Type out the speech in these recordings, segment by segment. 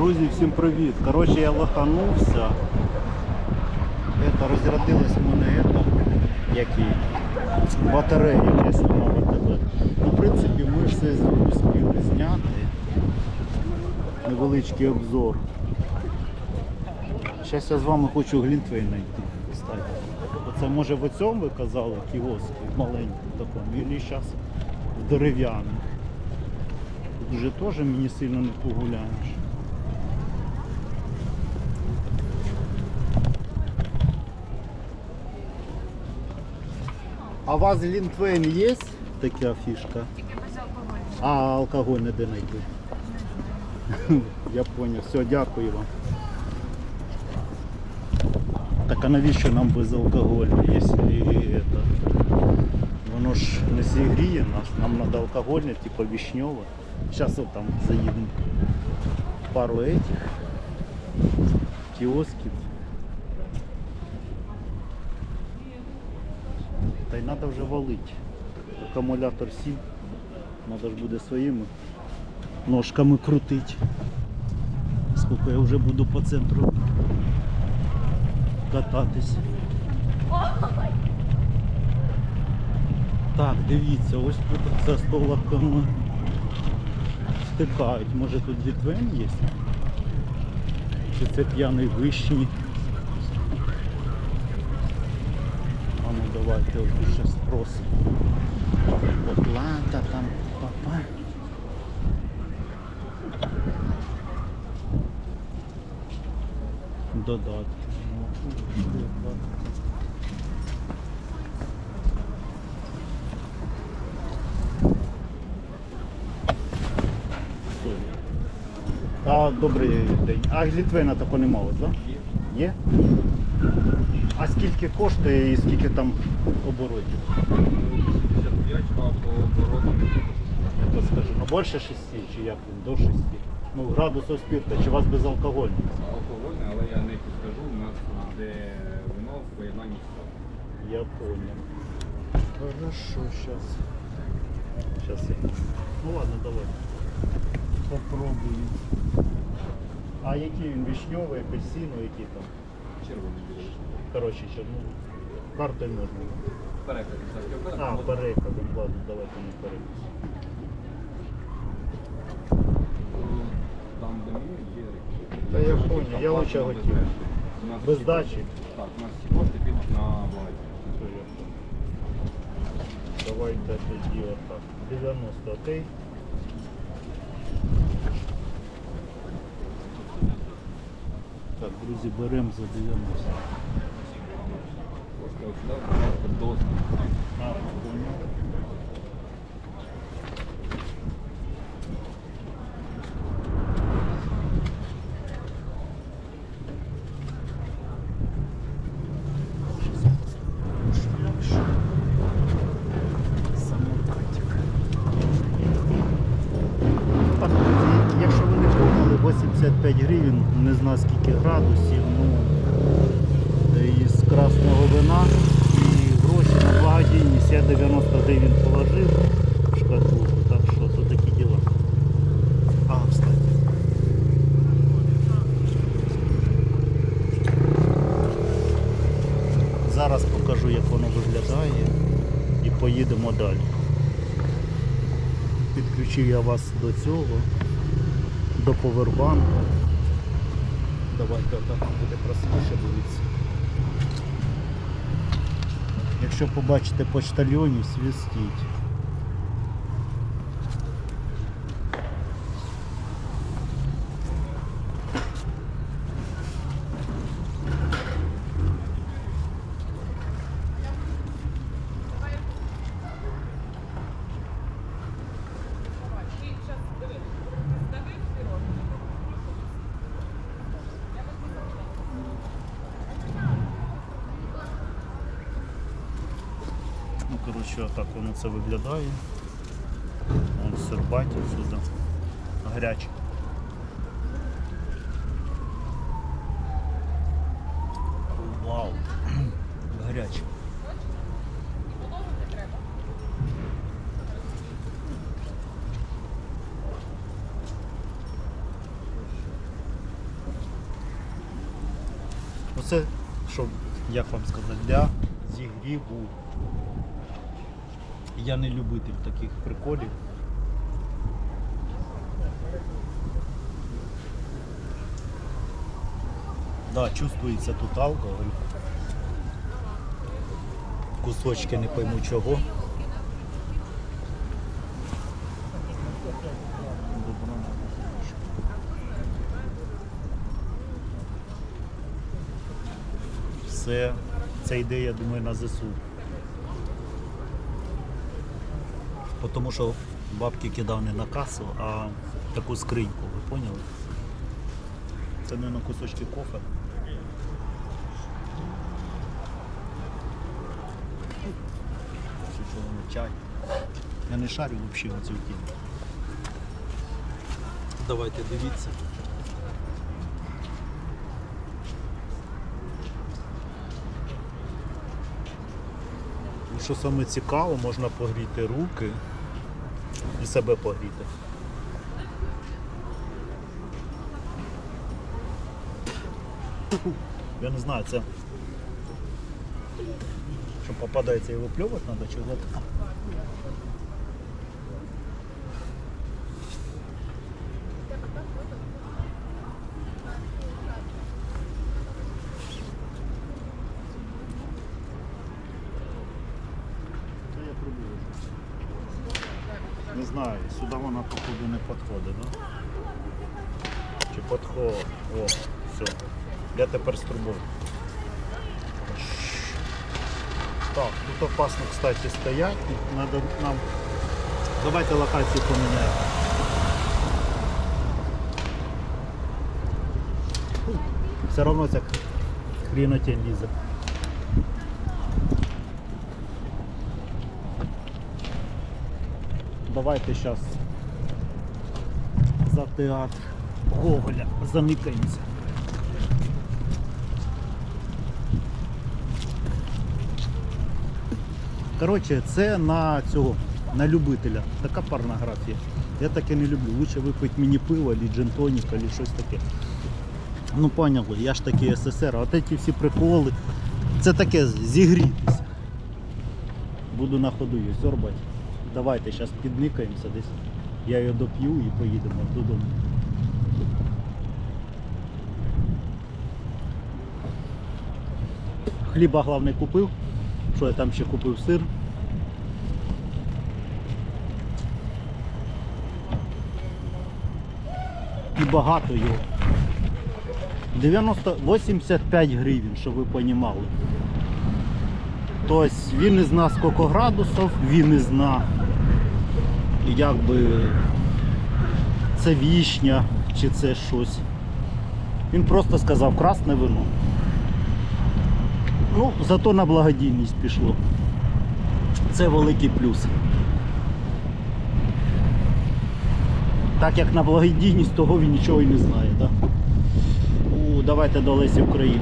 Друзі, всім привіт. Коротше, я лоханувся. Это розрядилась в мене які батарея, я знімав тебе. Ну, в принципі, ми все успіли зняти. Невеличкий обзор. Зараз я з вами хочу глінтвейн знайти. Оце може в цьому ви казали кіоску маленькому такому, і зараз в дерев'яному. Тут вже теж мені сильно не погуляєш. А у вас Лінтвейн є така фішка? Тільки без алкоголю. А алкоголь не де знайти? Я зрозумів. Все, дякую вам. Так а навіщо нам без алкоголю, якщо это, воно ж не зігріє нас, нам треба алкогольне, типу вишневе. Зараз от там заїдемо пару этих кіосків. Та й треба вже валити. Акумулятор сів. Треба ж буде своїми ножками крутити. Скільки я вже буду по центру кататись. Так, дивіться, ось тут за столиками стикають. Може тут літвен є? Чи це п'яний вишні? А ну давайте ось ще спросимо. Оплата там, папа. Додатки. А, добрий день. А Літвина такого немає, так? Є. А скільки коштує і скільки там оборотів? 55 а по обороту То скажу, ну більше 6 чи як він, до 6. Ну, градусів спирта, чи у вас безалкогольний? алкогольне, але я не підскажу, у нас де вино в поєднанні з соком. Я понял. Хорошо, сейчас. Сейчас я. Ну ладно, давай. Попробуем. А які він вишньовий, апельсиновий, які там? Червоний білий. Коротше, ну, картою можна. Переклад. так, я А, перекладом, ладно, давайте не переклад. Там, де ми є Та я понял, я лучше хотів. Без дачі? Так, у нас всі кошти підуть на благодійність. Давайте тоді отак. 90, окей? Так, друзі, беремо за 90. 5 гривень, не знаю скільки градусів, ну із красного вина і гроші на благодійність я 90 гривень положив в шкатулку, так що то такі діла. А, кстати. Зараз покажу як воно виглядає і поїдемо далі. Підключив я вас до цього до повербанку. Давайте отак буде простіше, дивіться. Якщо побачите почтальйонів, свістіть. Ну, воно це виглядає. Вон сербатів сюди. Гарячий. Вау. Гарячий. Ну це, що, як вам сказати, для зігріву. Я не любитель таких приколів. Да, чувствується тут алкоголь. Кусочки не пойму чого. Все, це йде, я думаю, на ЗСУ. Бо Тому що бабки кидав не на касу, а таку скриньку, ви поняли? Це не на кусочки кофе. Що чай. Я не шарю взагалі оцю цю. Давайте дивіться. Що саме цікаво, можна погріти руки і себе погріти. Я не знаю, це що попадається і випльовувати треба чи глотати? Та я пробую. Не знаю, сюди вона не підходить. Чи підходить? О, все. Я тепер трубою. Так, тут опасно, кстати, стоять. Надо нам. Давайте локацію поміняємо. Все одно ця хрінотень лізе. Давайте зараз за театр Гоголя заникаємося. Коротше, це на цього, на любителя. Така порнографія. Я таке не люблю. Лучше випити мені пиво, або джин-тонік, або щось таке. Ну поняли, я ж такий СССР, а ці всі приколи. Це таке зігрітися. Буду на ходу її сьорбати. Давайте зараз підникаємося десь. Я її доп'ю і поїдемо додому. Хліба головне купив. Що я там ще купив сир. І багато його. 90, 85 гривень, щоб ви розуміли. Тобто він не зна скільки градусів, він не зна якби це вішня чи це щось. Він просто сказав красне вино. Ну, зато на благодійність пішло. Це великий плюс. Так як на благодійність, того він нічого і не знає. Да? У, давайте до Лесі Українки.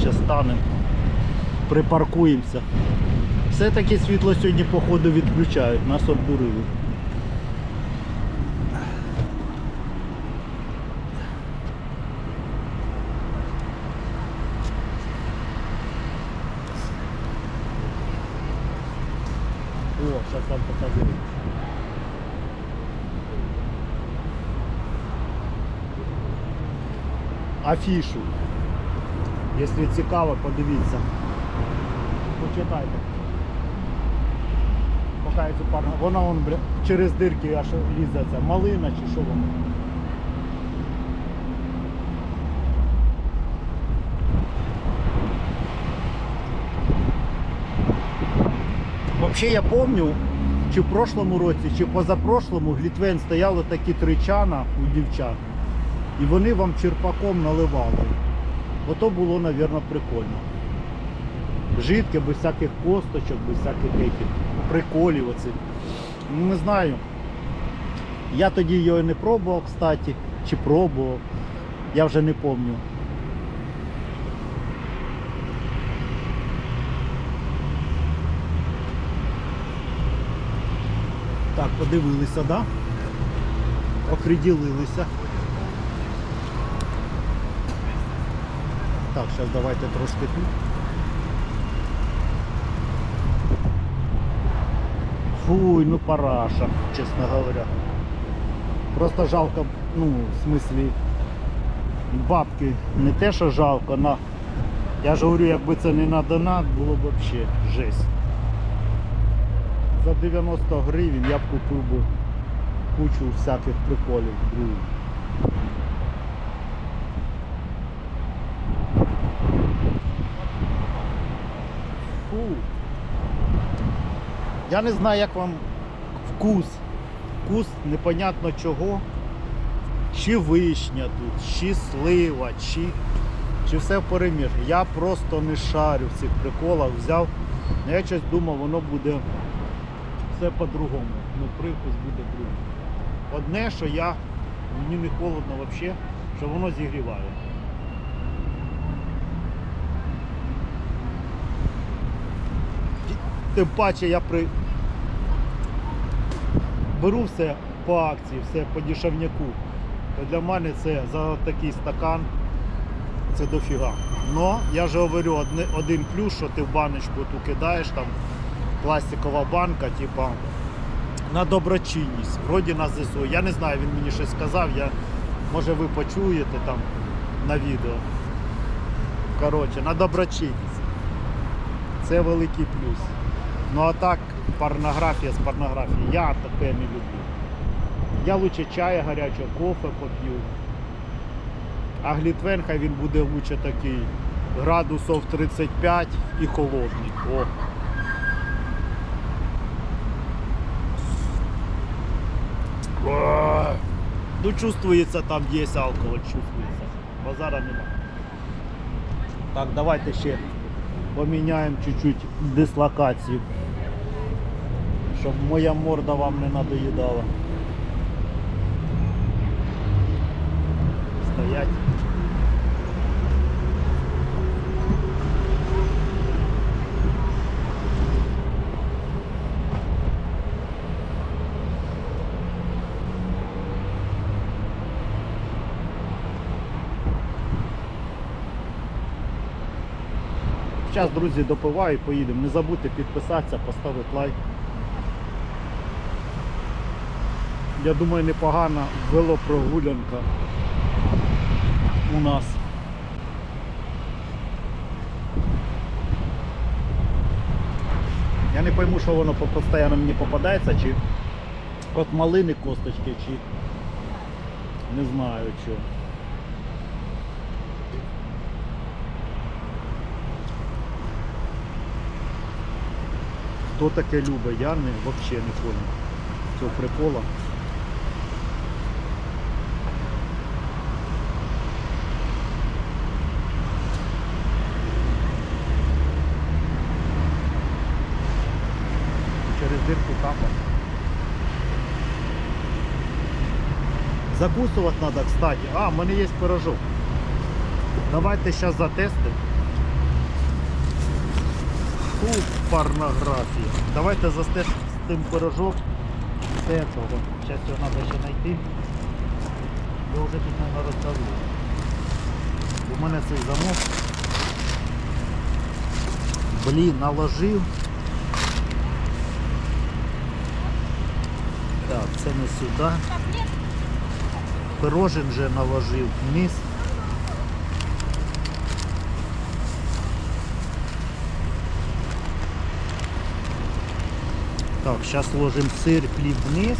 Ще станемо, припаркуємося. Все-таки світло сьогодні, походу, відключають, нас обдурили. О, сейчас вам покажу. Афішу. Якщо цікаво, подивіться. Почитайте. Поки цю парну. Вона вон, бля, через дирки аж лізеться. Малина чи що воно. Взагалі я пам'ятаю, чи в прошлому році, чи позапрошлому глітвен стояло такі тричана у дівчат. І вони вам черпаком наливали. Ото було, мабуть, прикольно. Жидке, без всяких косточок, без всяких этих приколів оцих. Ну, не знаю. Я тоді його не пробував, кстати, чи пробував. Я вже не пам'ятаю. Так, подивилися, да? Оприділилися. Так, зараз давайте трошки тут. Фуй, ну параша, чесно говоря. Просто жалко, ну, в смислі, бабки не те, що жалко, на. Я ж говорю, якби це не на донат, було б взагалі жесть. За 90 гривень я б купив би кучу всяких приколів других. Фу. Я не знаю, як вам вкус. Вкус непонятно чого. Чи вишня тут, чи слива, чи, чи все в переміж. Я просто не шарю в цих приколах. Взяв. Ну, Я щось думав, воно буде все по-другому. Ну, привкус буде другий. Одне, що я, мені не холодно взагалі, що воно зігріває. Тим паче я при... беру все по акції, все по дешевняку. Для мене це за такий стакан це дофіга. Но я ж говорю, один плюс, що ти в баночку ту кидаєш, там пластикова банка, типа на доброчинність, вроді на ЗСУ. Я не знаю, він мені щось сказав, я, може ви почуєте там на відео. Коротше, на доброчинність. Це великий плюс. Ну а так, порнографія з порнографії. Я таке не люблю. Я лучше чая гарячого, кофе поп'ю. А глітвен він буде лучше такий градусов 35 і холодний. О, Ну чувствується там є алкоголь, чувствується. Базара нема. Так, давайте ще поміняємо чуть-чуть дислокацію. Щоб моя морда вам не надоїдала. Стоять. Зараз, друзі, допиваю і поїдемо. Не забудьте підписатися, поставити лайк. Я думаю, непогана велопрогулянка у нас. Я не пойму, що воно по- постійно мені попадається, чи от малини косточки, чи не знаю що. Хто таке любить, я не, взагалі не понял цього прикола. Через дирку капать. Закусувати треба, кстати. А, в мене є пирожок. Давайте зараз затестимо. Фу, порнографія. Давайте застежимо пирожок цього. Зараз його треба ще знайти. Я вже тут не розказую. У мене цей замок. Блін, наложив. Так, це не сюди. Пирожен вже наложив вниз. Так, зараз ложимо сир, хліб вниз.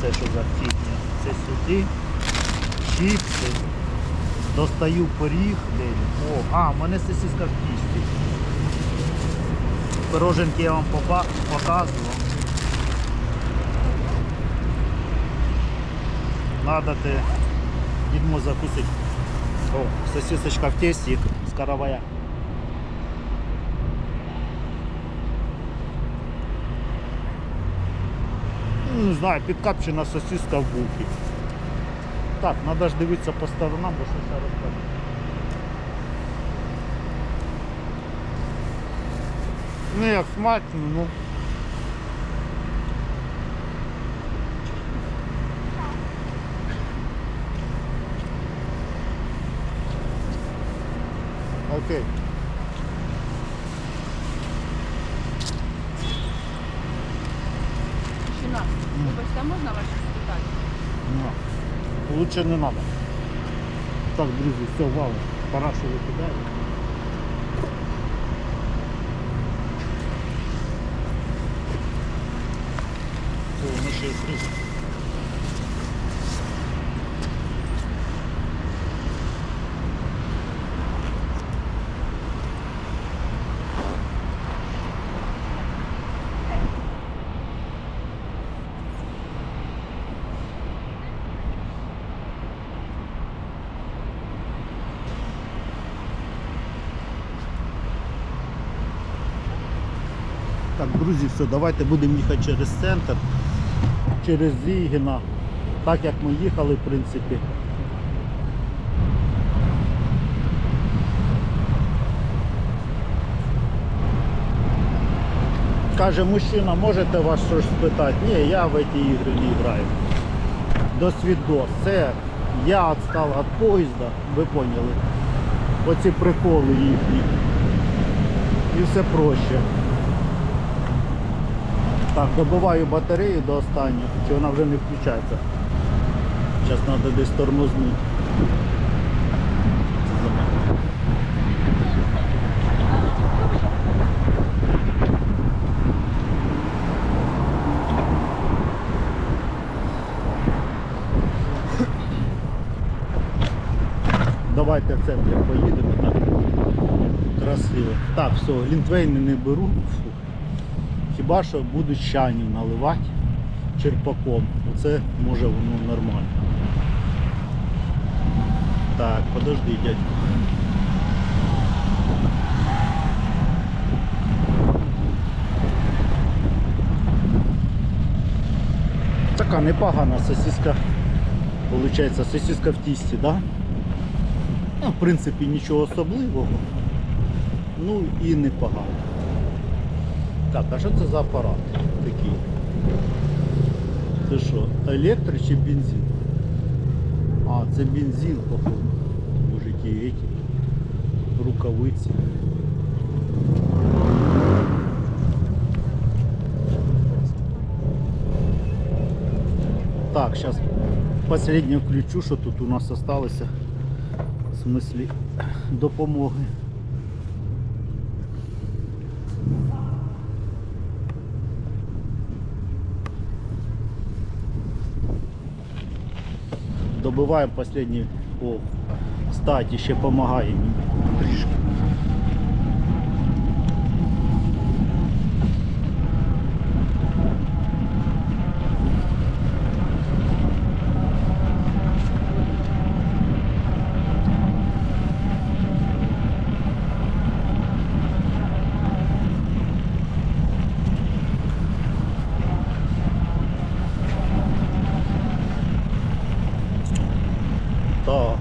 Це що за фігня? Це сюди. Чіпси. Достаю поріг. О, а, в мене сосиска в тісті. Пироженки я вам показував. Надо ти закусити. О, сосисочка в тесті з каравая. Ну, Не знаю, підкапчена сосиска в булки. Так, треба ж дивитися по сторонам, бо щось я розкажу. Ну як смачно, ну. Окей. Мужчина, вибачте, можна щось спитати? Ну, лучше не надо. Так, друзі, все, вау, парашу викидаю. О, ми ще зрізали. Друзі, все, давайте будемо їхати через центр, через Зігіна, так як ми їхали, в принципі. Каже, мужчина, можете вас щось спитати? Ні, я в ці ігри не граю. До свідос. Це я відстав від поїзда, ви поняли. Оці приколи їхні. І все проще. Так, добиваю батарею до останнього, чи вона вже не включається. Зараз треба десь тормознути. Давайте в центр поїдемо так. Красиво. Так, все, глінтвейни не беру. Фу. Хіба що будуть чайнів наливати черпаком. Оце може воно нормально. Так, подожди, дядько. Така непогана сосиска. Получається сосиска в тісті, да? Ну, в принципі, нічого особливого. Ну і непогано. Так, а що це за апарат такий? Це що, електро чи бензин? А, це бензин, походу. Мужики эти. Рукавиці. Так, сейчас последнее включу, що тут у нас осталося. В смислі допомоги. Добиваємо последний о, статі, ще допомагає трішки. Так,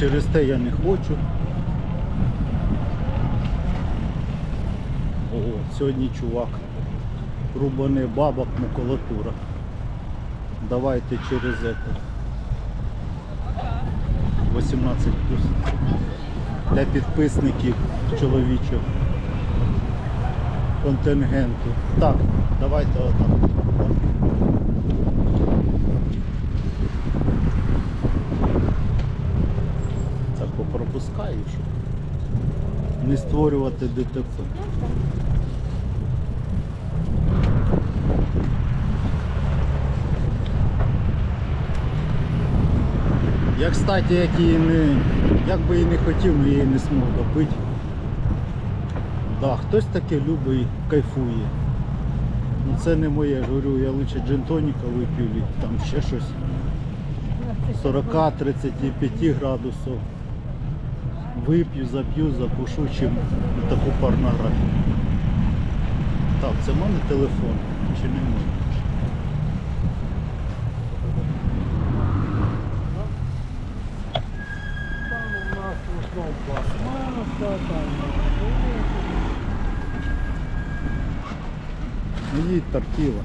через те я не хочу. О, сьогодні чувак. Рубане бабок макулатура. Давайте через это. 18 плюс. Для підписників чоловічого контингенту. Так, давайте отак. Так попропускаю, щоб не створювати ДТП. Я, кстати, як її не, як би і не хотів, але її не змог добити. Да, хтось таке любить і кайфує. Ну це не моє, ж говорю, я лише джентоніка випів і там ще щось. 40-35 градусів. Вип'ю, зап'ю, запушу, чим таку порнографію. Так, це в мене телефон, чи не мой? Ну, їй тортила.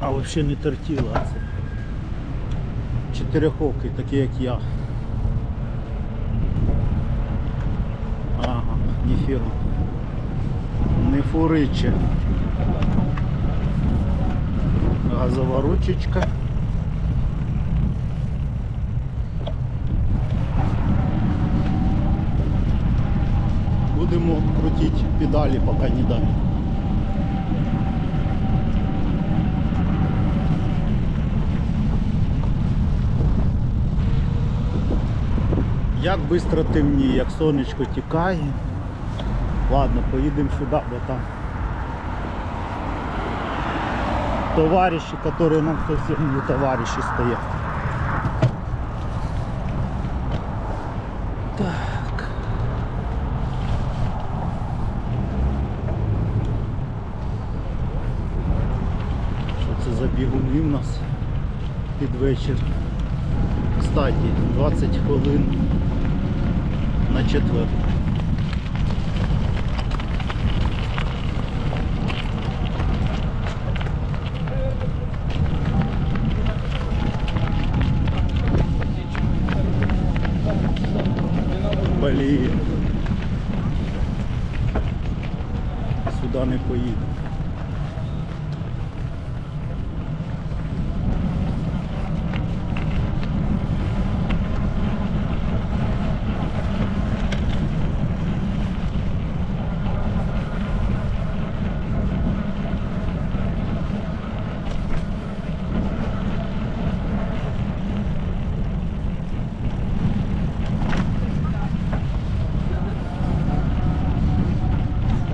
А взагалі не тортила, а це чотирьоховки, такі як я. Ага, ніфіга. Не фуриче. Газова ручечка. Будемо крутити педалі, поки не дають. Як швидко темніє, як сонечко тікає. Ладно, поїдемо сюди, бо там товариші, які нам зовсім не товариші стоять. Так. Що це за бігуни в нас під вечір? Кстати, 20 хвилин на четвер. Блін. Сюди не поїду.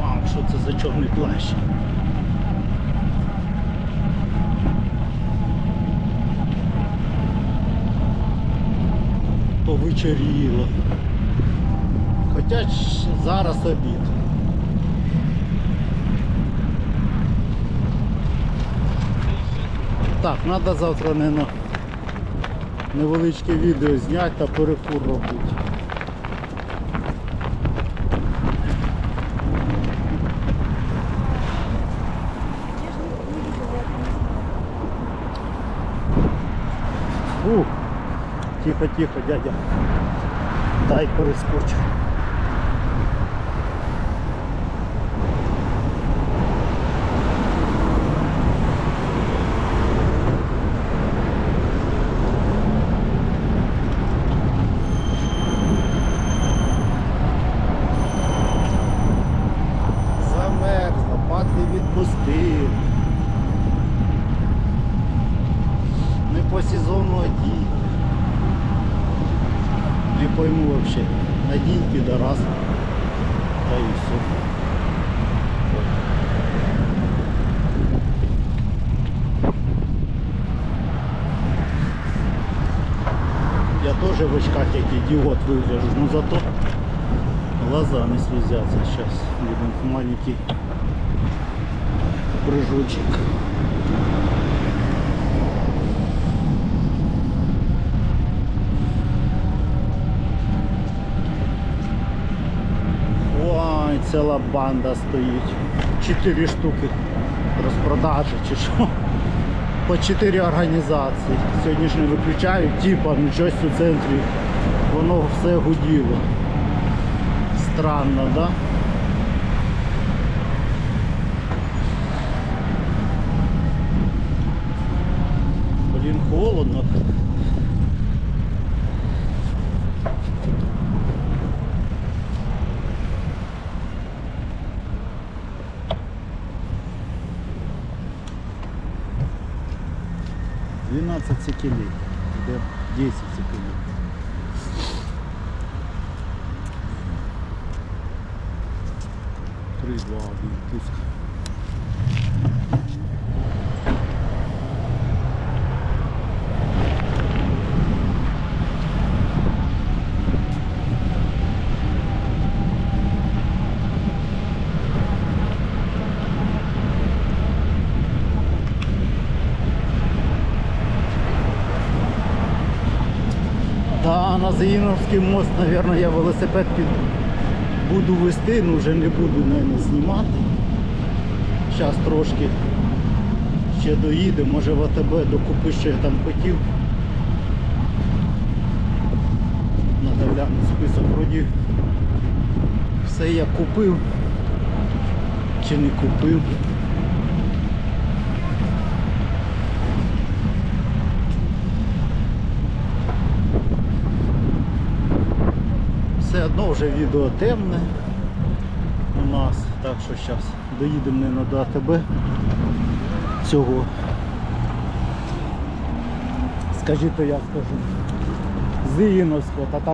Вау, що це за чорний плащ? Повечеріло. Хоча зараз обід. Так, треба завтра не на невеличке відео зняти та перекур робити. Тихо, тихо, дядя. Дай. Замерзла, пати відпустив. Не по сезону одій. Не пойму вообще. Надінь підарас. Та і все. Тоже в очках як ідіот вигляжу, ну зато глаза не слезятся. Сейчас будем маленький прыжочек. Ой, ціла банда стоїть. Чотири штуки розпродажі чи що. По чотири організації. Сьогодні ж виключають, типа ну щось у центрі. Воно все гуділо. Странно, да? Блін, холодно. Двенадцать секелей. Де 10 секелей. Три, два, один, пуск. Та на Заїновський мост, мабуть, я велосипед під... буду вести, ну вже не буду мене знімати. Зараз трошки ще доїду, може в АТБ докупи, що я там хотів. Надо глянути список вроді. Все я купив чи не купив. Одно вже відео темне у нас, так що зараз доїдемо не на ДАТБ цього. Скажіть, то я скажу. Зиїновського,